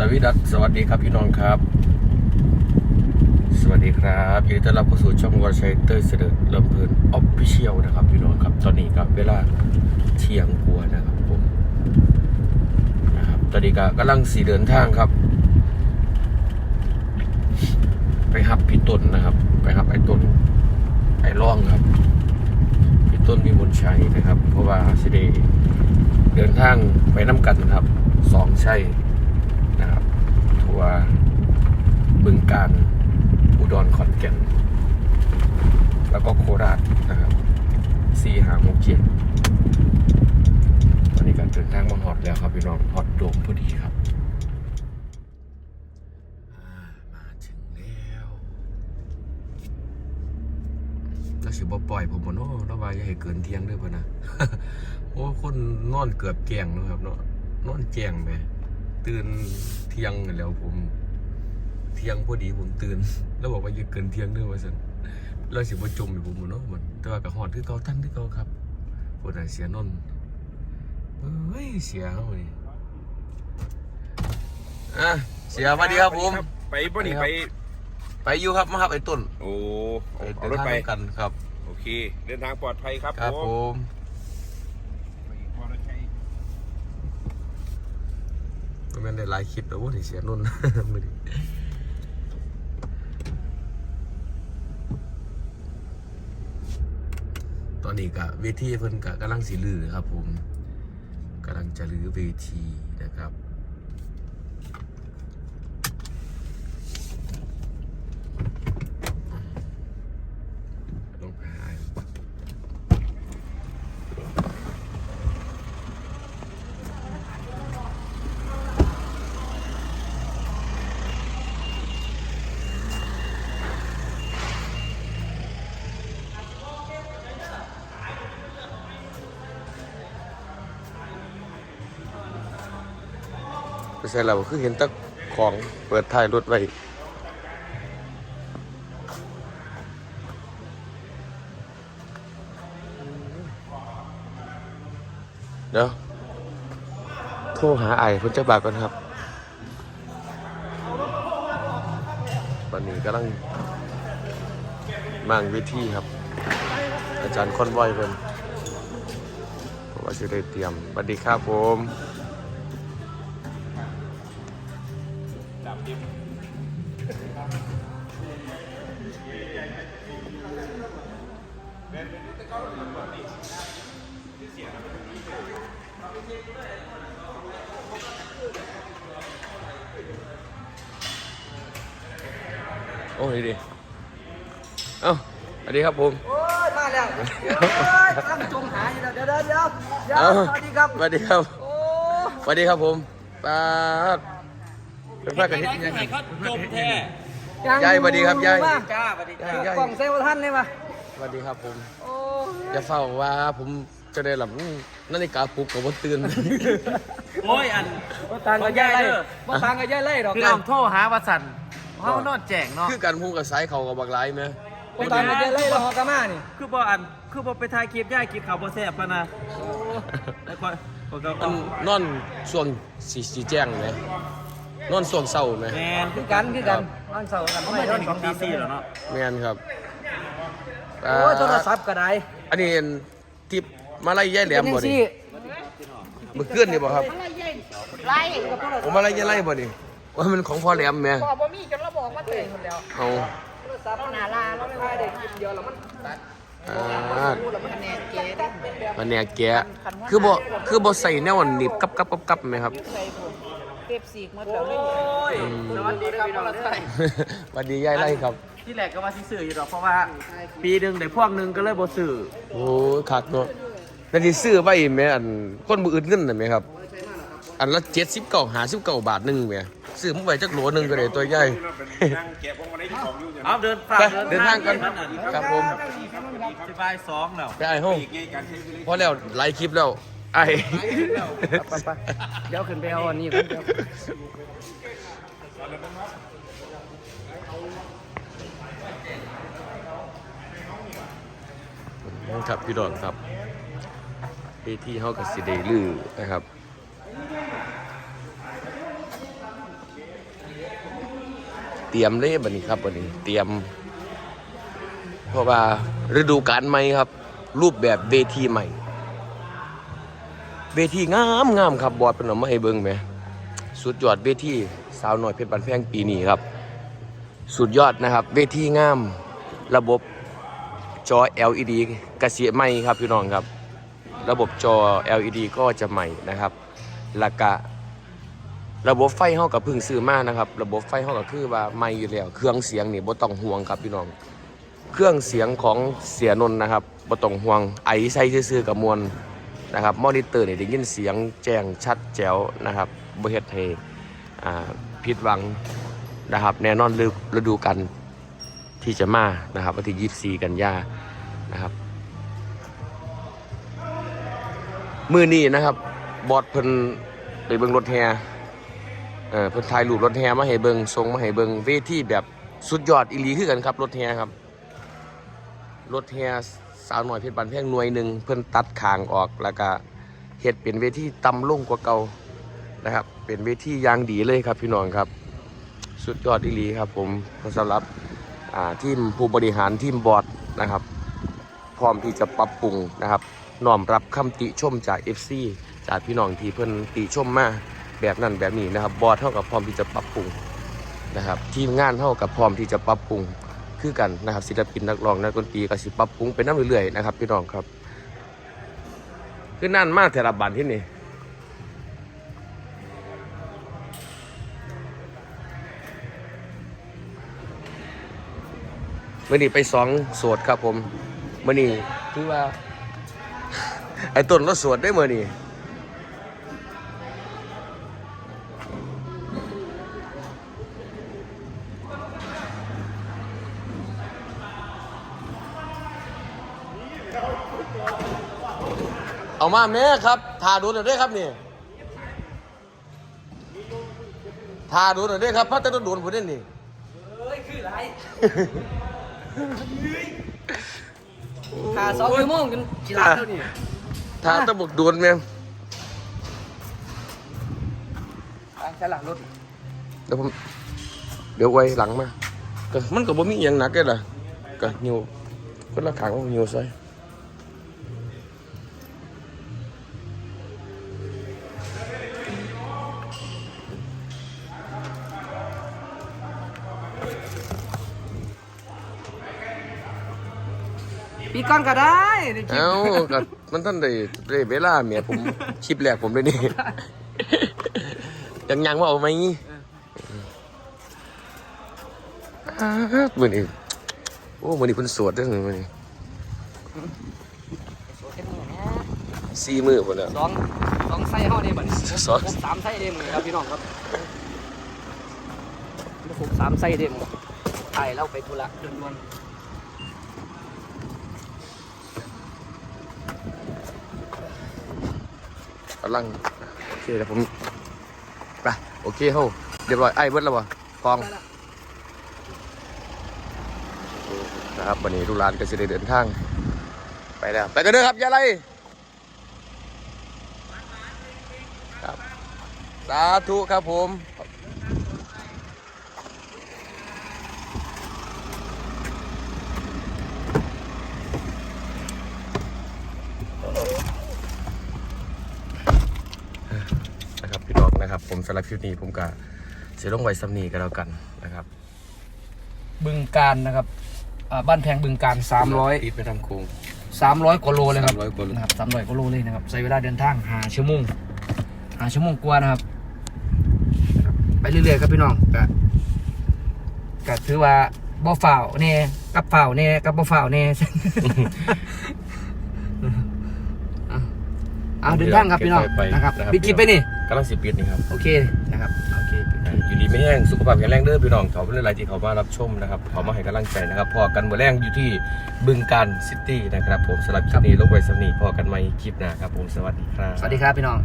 สวีดัสสวัสดีครับพี่น้องครับ สวัสดีครับยินดีต้อนรับเข้าสู่ช่องวอร์ชัยเตอร์เสด็จลำเพลินออฟฟิเชียลนะครับพี่น้องครับ ตอนนี้ครับเวลาเที่ยงกว่านะครับผมนะครับตอนนี้ก็กำลังสีเดินทางครับ ไปหับพี่ต้นนะครับ ไปหับไอ้ต้นไอ้ร่องครับพี่ต้นมีบุญชัยนะครับ เพราะว่าสิเดเดินทางไปน้ำกันครับสองใช่ นะครับ ทัวร์บึงการอุดรขอนแก่น แล้วก็โคราชนะครับสี่หาหกเจ็ดตอนนี้การเดินทางมาฮอตแล้วครับพี่น้องฮอตโดมพอดีครับมาถึงแล้วแล้วสิบ่ปล่อยผมบ่เนาะแล้ววาอย่าให้เกินเที่ยงด้อพ่นนะโอ้คนนอนเกือบแกงนะครับเนาะนอนแจงไป ตื่นเที่ยงนั่นแหล้วผม เที่ยงพอดีผมตื่น แล้วบอกว่าอย่าเกินเที่ยงเด้อว่าซั่นแล้วสิบ่จมให้ผมบ่เนาะมันแต่ว่าก็ฮอดคือเก่าทันคือเก่าครับบ่ได้เสียนนท์เอ้ยเสียเฮานี่อะเสียสวัสดีครับผม ไปบ่นี่ไป ไปอยู่ครับมาครับไอ้ต้นโอ้ไปเอาเดินรถทางไปด้วยกันครับ โอเค เดินทางปลอดภัยครับครับผม ก็แม่นได้หลายคลิปแล้วว่าที่เสียนุ่นมือดีตอนนี้กะเวทีเพิ่นกะกำลังสีลือครับผมกำลังจะลือเวทีนะครับ ไปใส่เราคือเห็นตะของเปิดท้ายรถไว้เดี๋ยวโทรหาไอ้พุ่นจักบาทก่อนครับวันนี้กำลังมั่งวิธีครับ อาจารย์คอนวยเพิ่นเพราะว่าจะได้เตรียมสวัสดีครับผม โอ้ยดีเอ้าสวัสดีครับผม โอ้ยมาแล้วโอ้ยตั้งจมหาอยู่แล้วเดี๋ยวเดี๋ยวเดี๋ยวเดี๋ยวเอ้าสวัสดีครับ สวัสดีครับ โอ้สวัสดีครับผมป้าดเป็นพระกันนิดยังไง จมแท้ ยายสวัสดีครับยายมาจ้าสวัสดีจ้ายายกล่องเซลล์ท่านได้ปะสวัสดีครับผมโอ้อย่าเฝ้าว่าผมจะได้หลับนาฬิกาปลุกกับว่าตื่นโอ้ยอันบ่ต่างกับย่ายไล่บ่ต่างกับย่ายไล่ดอกพี่น้องโทรหาวัสันเขานอนแจงเนาะคือกันพุ่งกับสายเขากับบักไลไหมบ่ต่างกับย่ายไล่ดอกฮอกามานี่คือบ่อันคือบ่ไปถ่ายคลิปย่ายคลิปเขาบ่แซ่บปะนะแล้วก็ผมก็มันนอนช่วงสีสีแจ้งไหม นอนช่วงเศร้าไหมแมนคือกันคือกันวันเสาร์กันเขาไม่ได้ถึงตีสี่แล้วเนาะแม่นครับโอ้ยโทรศัพท์ก็ได้อันนี้ทิปมาไล่ย่ายแหลมเป็นบ่จังนี่ซี่มือเคลื่อนนี่บ่ครับไล่ผมมาไล่ย่ายไล่บ่นี่ว่ามันของพ่อแหลมแม่บอกว่ามีจนเราบอกว่าเตะคนแล้วเอาโทรศัพท์หนาลาเราไม่ว่าเด็กเดียวแล้วมันอ่าพูดแล้วมันคะแนนเก๋ได้มันเนี่ยแกะคือบ่คือบ่ใส่แนวหนีบกับกับกับกับไหมครับใส่ผม เก็บสีกมาแล้วเลยโอ้ยสวัสดีครับพี่น้องเด้อสวัสดียายไล่ครับ ที่แรกก็ว่าสิซื้ออยู่ดอกเพราะว่า ปีหนึงได้พวกหนึงก็เลยบ่ซื้อโอ้ยคักเนาะนั่นที่ซื้อไปแม่อันคนมืออื่นเงินน่ะแม่ครับ อันละ70เก้า59บาทหนึงแม่ซื้อมาไว้จักโหลหนึงก็ได้ตัวใหญ่ นั่งแกะพวงมาลัยที่ของอยู่เนี่ยเอาเดินฝากไปเดินทางกันครับผม สิบายสองแล้วไปไอ้ห้อง อีกไงการใช้ชีวิต พอแล้วไลฟ์คลิปแล้ว ไอ้ไปไปเดี๋ยวขึ้นไปเอาอันนี้ก่อนเดี๋ยวครับพี่ดอนครับเวทีเฮากับสิได้ลือนะครับเตรียมเลยบัดนี้ครับบัดนี้เตรียม เพราะว่าฤดูกาลใหม่ครับ รูปแบบเวทีใหม่ เวทีงามงามครับบอดเป็นเอมาให้เบิ่งไหมสุดยอดเวทีสาวหน่อยเพชรบันแพงปีนี้ครับ สุดยอดนะครับ เวทีงามระบบจอ LED กระเสียใหม่ครับพี่น้องครับ ระบบจอ LED ก็จะใหม่นะครับแล้วก็ระบบไฟเฮากับพึ่งซื้อมานะครับ ระบบไฟเฮาก็คือว่าใหม่อยู่แล้ว เครื่องเสียงนี่บ่ต้องห่วงครับพี่น้อง เครื่องเสียงของเสียนน์นะครับบ่ต้องห่วงไอใส่ซื่อกับมวล นะครับมอนิเตอร์เนี่ได้ยินเสียงแจ้งชัดแจ๋วนะครับบ่เฮ็ดให้ผิดหวังนะครับ แน่นอนฤฤดูกันที่จะมานะครับวันที่ 24 กันยานะครับมือนี้นะครับ บอดเพิ่นไปเบิ่งรถแฮเออเพิ่นถ่ายรูปรถแฮมาให้เบิ่งส่งมาให้เบิ่งเวทีแบบสุดยอดอีหลีคือกันครับ รถแฮครับ รถแฮ สาวหน่อยเพชรบันแพงหน่วยหนึ่งเพิ่อนตัดคางออกแล้วก็เฮ็ดเป็นเวทีต่ำลงกว่าเก่านะครับ เป็นเวทียางดีเลยครับพี่น้องครับ สุดยอดอีหลีครับ ผมสำหรับทีมผู้บริหารทีมบอร์ดนะครับ พร้อมที่จะปรับปรุงนะครับน้อมรับคำติชมจาก FC จากพี่น้องที่เพิ่อนติชมมาแบบนั้นแบบนี้นะครับ บอร์ดเท่ากับพร้อมที่จะปรับปรุงนะครับ ทีมงานเท่ากับพร้อมที่จะปรับปรุง คือกันนะครับศิลปินนักร้องนักดนตรีก็สิปรับปรุงไปน้ำเรื่อยๆนะครับพี่น้องครับ คือนั่นมากแต่ละบันที่นี่มื่อนี้ไปสองโสดครับผมมื่อนี้คือว่า ไอ้ต้นรถสวดได้มื่อนี้ เอามาแม่ครับทาดูหน่อยด้วยครับนี่ทาดูหน่อยด้วยครับพัดแต่ต้องโดนผมได้นี่เฮ้ยคืออะไรหาสองชั่วโมงจนกี่หลังแล้วนี่ทาตะบกโดนแม่งไปใช่หลังรถเดี๋ยวผมเดี๋ยวไว้หลังมาก็มันก็บ่มีอหย่างหนักเลยล่ะก็หิวคนละขางก็หิวใส่ ปีก้อนก็ได้ได้คลิปเอ้าก็มันท่านได้ได้เวลาเมียผมคลิปแรกผมเลยนี่ ยังยังว่าเอาไหมอ่ามือนี้โอ้มือนี้เพิ่นสวดเด้อมือนี้สี่มือพุ่นแล้วสองสองไส้เฮาได้บัดนี้สองผมสามไส้ได้มือครับพี่น้องครับผมสามไส้ได้มือถ่ายแล้วไปธุระด่วนก ลังโอเคเดี๋ยวผมไปโอเคเฮ้าเรียบร้อยไอ้เบิดแล้วบ่ฟองนะครับวันนี้ลูกหลานก็จะได้เดินทาง ไปแล้วไปกันเด้อครับอย่าไรครับ สาธุครับผม นะครับพี่น้องนะครับ ผม สำหรับคลิปนี้ผมก็เสียลงไว้สำนีกันแล้วกันนะครับ บึงการนะครับอ่าบ้านแพงบึงการสามร้อยปีไปทำโคงสามร้อยกว่าโลเลยครับ300กว่าโล นะครับสามร้อยกว่าโลเลยนะครับใช้เวลาเดินทางหาชั่วโมงหาชั่วโมงกว่านะครับ ไปเรื่อยๆครับพี่น้องก็ก็ถือว่าบ่ฝ่าวแน่กับฝ่าวแน่กับบ่ฝ่าวแน่เอาเอาเดินทางครับพี่น้องไปนะครับนะครับปิดคลิปไปนี่ กำลังสิปิดนี่ครับ โอเคนะครับ โอเคปิดคลิปอยู่ดีไม่แห้งสุขภาพแข็งแรงเด้อพี่น้องเขาเป็นอะไรที่เขามารับชมนะครับเขามาให้กำลังใจนะครับพอกันเมื่อแรงอยู่ที่บึงการซิตี้นะครับผมสำหรับคลิปนี้ลงไว้สำนีพอกันใหม่คลิปหน้าครับผมสวัสดีครับ สวัสดีครับพี่น้อง